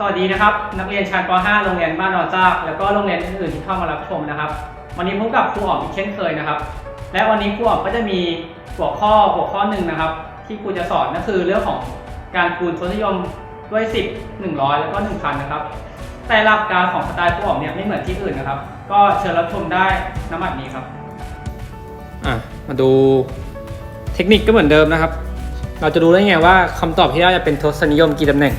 สวัสดีนะครับ นักเรียนชั้นป .5 โรงเรียนบ้านนอจากแล้วก็โรงเรียนอื่นๆที่เข้ามารับชมนะครับ วันนี้พบกับครูอ๋อมอีกเช่นเคยนะครับ และวันนี้ครูอ๋อมก็จะมีหัวข้อหัวข้อหนึ่งนะครับ ที่ครูจะสอนก็คือเรื่องของการคูณทศนิยมด้วย 10 100 แล้วก็ 1,000 นะครับ แต่หลักการของสไตล์ครูอ๋อมเนี่ยไม่เหมือนที่อื่นนะครับ ก็เชิญรับชมได้น้ำบัดนี้ครับอะมาดูเทคนิคก็เหมือนเดิมนะครับ เราจะรู้ได้ไงว่าคำตอบที่ได้จะเป็นทศนิยมกี่ตำแหน่ง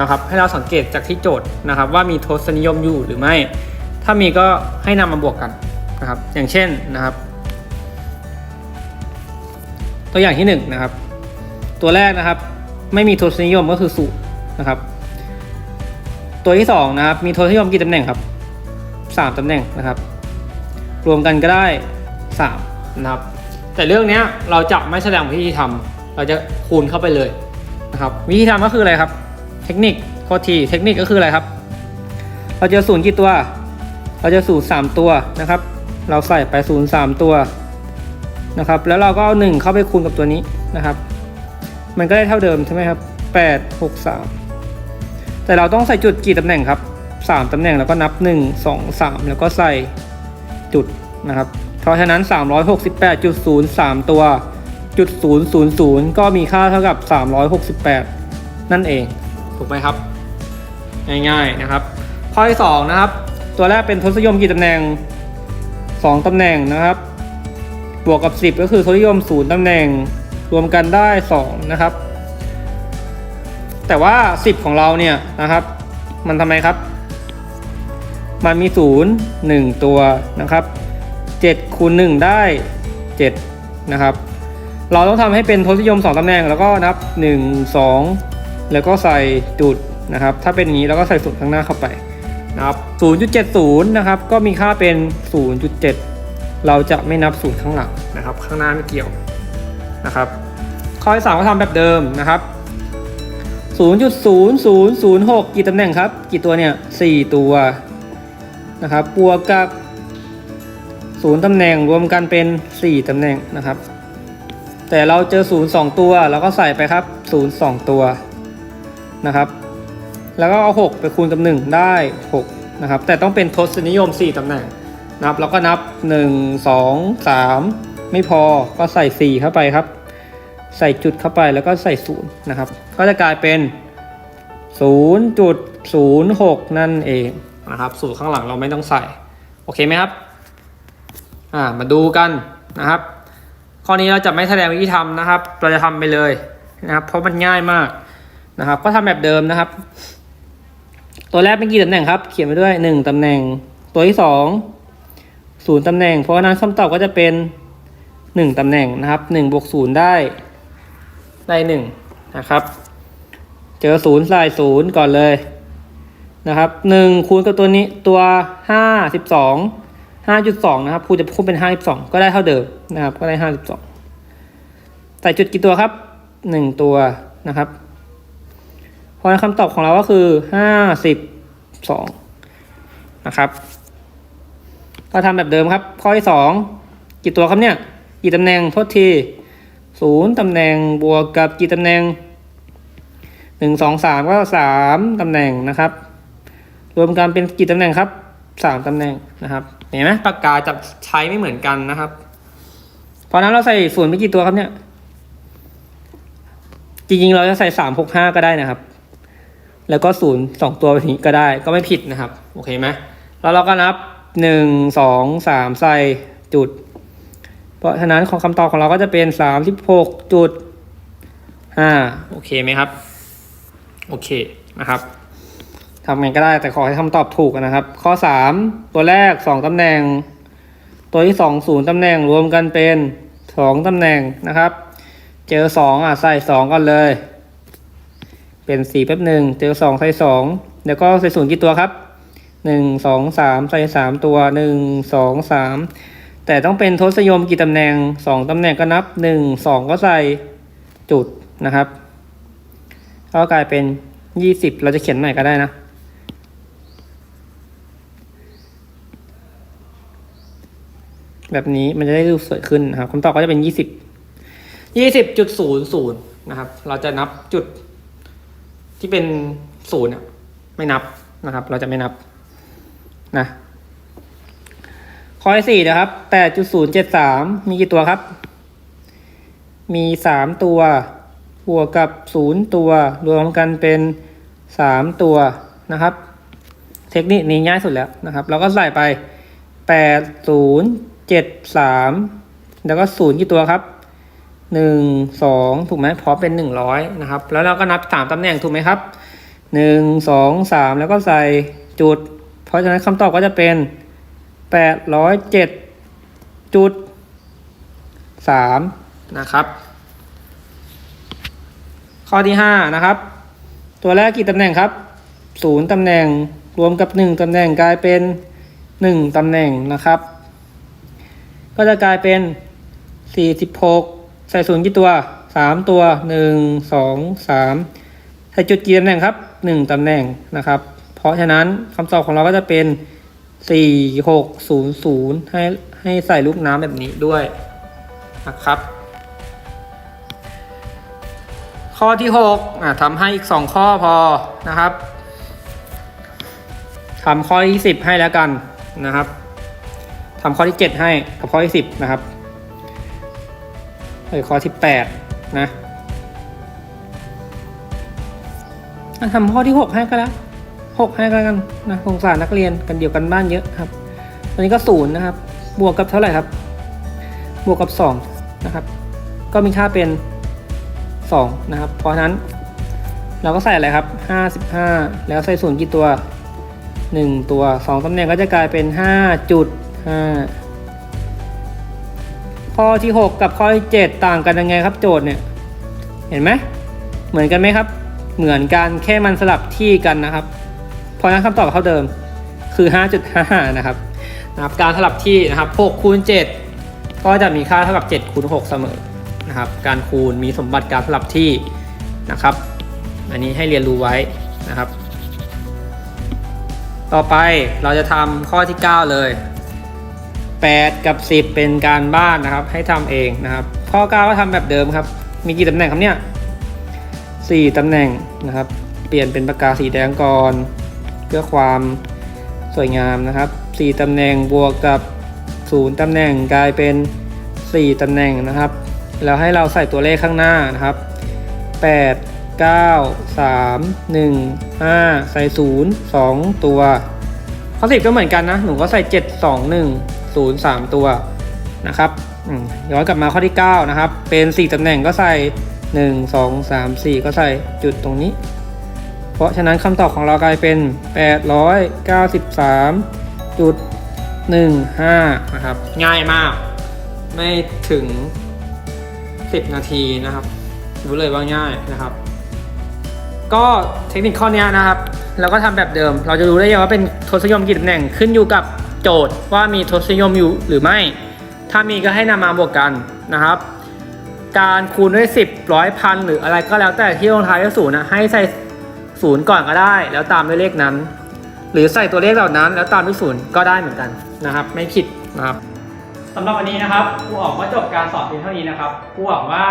นะครับให้เราสังเกตจากที่โจทย์นะครับ ว่ามีทศนิยมอยู่หรือไม่ ถ้ามีก็ให้นำมาบวกกันนะครับ อย่างเช่นนะครับ ตัวอย่างที่หนึ่งนะครับ ตัวแรกนะครับ ไม่มีทศนิยมก็คือศูนย์นะครับ ตัวที่สองนะครับมีทศนิยมกี่ตำแหน่งครับสามตำแหน่งนะครับ รวมกันก็ได้สามนะครับ แต่เรื่องนี้เราจะไม่แสดงวิธีทำเราจะคูณเข้าไปเลยนะครับ วิธีทำก็คืออะไรครับ เทคนิคโคตรทีเทคนิคก็คืออะไรครับ เราจอศูนย์กี่ตัว เราจอศูนย์สามตัวนะครับ เราใส่ไปศูนย์สามตัวนะครับ แล้วเราก็เอาหนึ่งเข้าไปคูณกับตัวนี้นะครับ มันก็ได้เท่าเดิมใช่ไหมครับแปดหกสามแต่เราต้องใส่จุดกี่ตำแหน่งครับสามตำแหน่งแล้วก็นับหนึ่งสองสามแล้วก็ใส่จุดนะครับ เพราะฉะนั้น 368.03 ตัวจุด000 ก็มีค่าเท่ากับ 368 นั่นเอง ถูกไหมครับ ง่ายๆนะครับ ข้อที่2นะครับ ตัวแรกเป็นทศนิยมกี่ตำแหน่ง 2ตำแหน่งนะครับ บวกกับ 10 ก็คือทศนิยม0ตำแหน่งรวมกันได้2นะครับ แต่ว่า 10 ของเราเนี่ยนะครับ มันทำไมครับ มันมี 0 1 ตัวนะครับ7คูณ1ได้ 7 นะครับ เราต้องทำให้เป็นทศนิยม 2ตำแหน่งแล้วก็นับ 1 2 แล้วก็ใส่จุดนะครับ ถ้าเป็นอย่างนี้เราก็ใส่ศูนย์ข้างหน้าเข้าไปนะครับ 0.70 นะครับ ก็มีค่าเป็น 0.7 เราจะไม่นับศูนย์ข้างหลังนะครับ ข้างหน้าไม่เกี่ยวนะครับ ข้อที่สามก็ทำแบบเดิมนะครับ 0.0006 กี่ตำแหน่งครับ กี่ตัวเนี่ย 4 ตัวนะครับ บวกกับศูนย์ตำแหน่งรวมกันเป็น 4 ตำแหน่งนะครับ แต่เราเจอ 0 2 ตัวเราก็ใส่ไปครับ 0 2 ตัว นะครับ แล้วก็เอา 6 ไปคูณกับ 1 ได้ 6 นะครับ แต่ต้องเป็นทศนิยม 4ตำแหน่งนะครับแล้วก็นับ 1 2 3 ไม่พอก็ใส่ 4 เข้าไปครับ ใส่จุดเข้าไปแล้วก็ใส่0นะครับ ก็จะกลายเป็น 0.06 นั่นเองนะครับสูตรข้างหลังเราไม่ต้องใส่ โอเคไหมครับอ่ามาดูกันนะครับ ข้อนี้เราจะไม่แสดงวิธีทำนะครับ เราจะทำไปเลยนะครับ เพราะมันง่ายมาก นะครับ ก็ทำแบบเดิมนะครับ ตัวแรกเป็นกี่ตำแหน่งครับ เขียนไปด้วยหนึ่งตำแหน่ง ตัวที่สองศูนย์ตำแหน่ง เพราะฉะนั้นคำตอบก็จะเป็นหนึ่งตำแหน่งนะครับหนึ่งบวกศูนย์ได้ได้หนึ่งนะครับ เจอศูนย์ใส่ศูนย์ก่อนเลยนะครับหนึ่งคูณกับตัวนี้ตัวห้าสิบสอง5.2นะครับครูจะคูณเป็น52ก็ได้เท่าเดิมนะครับ ก็ได้52ใส่จุดกี่ตัวครับ1ตัวนะครับ ราะนั้นคำตอบของเราก็คือ52นะครับก็ทำแบบเดิมครับ ข้อที่2กี่ตัวครับเนี่ย กี่ตำแหน่งโทษที0ตำแหน่งบวกกับกี่ตำแหน่ง1 2 3ก็3ตำแหน่งนะครับ รวมกันเป็นกี่ตำแหน่งครับ3ตำแหน่งนะครับ เห็นไหมปากกาจะใช้ไม่เหมือนกันนะครับ เพราะฉะนั้นเราใส่ศูนย์ไปกี่ตัวครับเนี่ย จริงๆ เราจะใส่สามหกห้าก็ได้นะครับ แล้วก็ศูนย์สองตัวแบบนี้ก็ได้ก็ไม่ผิดนะครับ โอเคไหมแล้วเราก็นับหนึ่งสองสามใส่จุด เพราะฉะนั้นของคำตอบของเราก็จะเป็นสามสิบหกจุดห้าโอเคไหมครับ โอเคนะครับทำไงก็ได้แต่ขอให้คำตอบถูกนะครับ ข้อ3ตัวแรก2ตำแหน่ง ตัวที่2 0ตำแหน่งรวมกันเป็น2ตำแหน่งนะครับ เจอ2อะใส่2ก่อนเลย เป็น4แป๊บหนึ่งเจอ2ใส่2แล้วก็ใส่ศูนย์กี่ตัวครับ1 2 3ใส่3ตัว1 2 3แต่ต้องเป็นทศนิยมกี่ตำแหน่ง2ตำแหน่งก็นับ1 2ก็ใส่จุดนะครับก็กลายเป็น20เราจะเขียนใหม่ก็ได้นะแบบนี้มันจะได้ดูสวยขึ้นนะครับคำตอบก็จะเป็นยี่สิบยี่สิบจุดศูนย์ศูนย์นะครับ เราจะนับจุด ที่เป็นศูนย์ไม่นับนะครับ เราจะไม่นับนะข้อที่สี่นะครับแปดจุดศูนย์เจ็ดสามมีกี่ตัวครับ มีสามตัวบวกกับศูนย์ตัว รวมกันเป็นสามตัวนะครับ เทคนิคนี้ง่ายสุดแล้วนะครับ เราก็ใส่ไปแปดศูนย์เจ็ดสามแล้วก็ศูนย์กี่ตัวครับ หนึ่งสองถูกไหมพอเป็นหนึ่งร้อยนะครับ แล้วเราก็นับสามตำแหน่งถูกไหมครับหนึ่งสองสามแล้วก็ใส่จุด เพราะฉะนั้นคำตอบก็จะเป็นแปดร้อยเจ็ดจุดสามนะครับ ข้อที่ห้านะครับ ตัวแรกกี่ตำแหน่งครับศูนย์ตำแหน่งรวมกับหนึ่งตำแหน่งกลายเป็นหนึ่งตำแหน่งนะครับ ก็จะกลายเป็นสี่สิบหก ใส่ศูนย์กี่ตัวสามตัวหนึ่งสองสามใส่จุดกี่ตำแหน่งครับหนึ่งตำแหน่งนะครับ เพราะฉะนั้นคำตอบของเราก็จะเป็นสี่หกศูนย์ศูนย์ให้ให้ใส่ลูกน้ำแบบนี้ด้วยนะครับ ข้อที่หกอะทำให้อีกสองข้อพอนะครับทำข้อที่สิบให้แล้วกันนะครับทำข้อที่เจ็ดให้กับข้อที่สิบนะครับ เออข้อที่แปดนะอะทำข้อที่หกให้ก็แล้วหกให้ก็แล้วกันนะสงสารนักเรียนกันเดียวกันบ้านเยอะครับตอนนี้ก็ศูนย์นะครับ บวกกับเท่าไหร่ครับ บวกกับสองนะครับ ก็มีค่าเป็น2นะครับ เพราะฉะนั้นเราก็ใส่อะไรครับ55แล้วใส่ศูนย์กี่ตัว1ตัว2ตำแหน่งก็จะกลายเป็น5.5 ข้อที่ 6 กับข้อที่ 7 ต่างกันยังไงครับโจทย์เนี่ย เห็นไหมเหมือนกันไหมครับ เหมือนกันแค่มันสลับที่กันนะครับ เพราะนั้นคำตอบเท่าเดิมคือ 5.5 นะครับนะครับ การสลับที่นะครับ6คูณ7ก็จะมีค่าเท่ากับ7คูณ6เสมอนะครับ การคูณมีสมบัติการสลับที่นะครับ อันนี้ให้เรียนรู้ไว้นะครับ ต่อไปเราจะทำข้อที่ 9 เลย 8 กับ 10 เป็นการบ้านนะครับ ให้ทำเองนะครับ ข้อ 9 ก็ทำแบบเดิมครับ มีกี่ตำแหน่งครับเนี่ย4ตำแหน่งนะครับ เปลี่ยนเป็นปากกาสีแดงก่อนเพื่อความสวยงามนะครับ 4ตำแหน่งบวกกับ 0ตำแหน่งกลายเป็น 4ตำแหน่งนะครับ แล้วให้เราใส่ตัวเลขข้างหน้านะครับ 8 9 3 1 5 ใส่ 0 2 ตัวข้อสิบก็เหมือนกันนะ หนูก็ใส่ 7 2 1 0 3 ตัวนะครับย้อนกลับมาข้อที่9นะครับเป็น 4ตำแหน่งก็ใส่ 1 2 3 4 ก็ใส่จุดตรงนี้ เพราะฉะนั้นคำตอบของเรากลายเป็น 893จุด15 นะครับ ง่ายมาก ไม่ถึง 10 นาทีนะครับรู้เลยว่าง่ายนะครับ ก็เทคนิคข้อนี้นะครับ เราก็ทำแบบเดิม เราจะรู้ได้ยังว่าเป็นทศนิยมกี่ตำแหน่งขึ้นอยู่กับ โจทย์ว่ามีทศนิยมอยู่หรือไม่ ถ้ามีก็ให้นำมาบวกกันนะครับ การคูณด้วย 10ร้อยพันหรืออะไรก็แล้วแต่ที่ลงท้ายด้วยศูนย์นะให้ใส่ศูนย์ก่อนก็ได้ แล้วตามด้วยเลขนั้น หรือใส่ตัวเลขเหล่านั้น แล้วตามด้วยศูนย์ก็ได้เหมือนกันนะครับ ไม่ผิดนะครับสำหรับวันนี้นะครับครูออกก็จบการสอนเพียงเท่านี้นะครับครูหวังว่า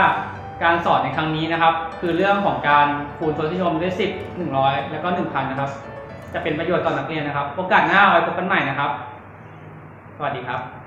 การสอนในครั้งนี้นะครับ คือเรื่องของการคูณทศนิยมด้วย 10 100 แล้วก็ 1,000 นะครับ จะเป็นประโยชน์ต่อนักเรียนนะครับ โอกาสหน้าไว้พบกันใหม่นะครับ สวัสดีครับ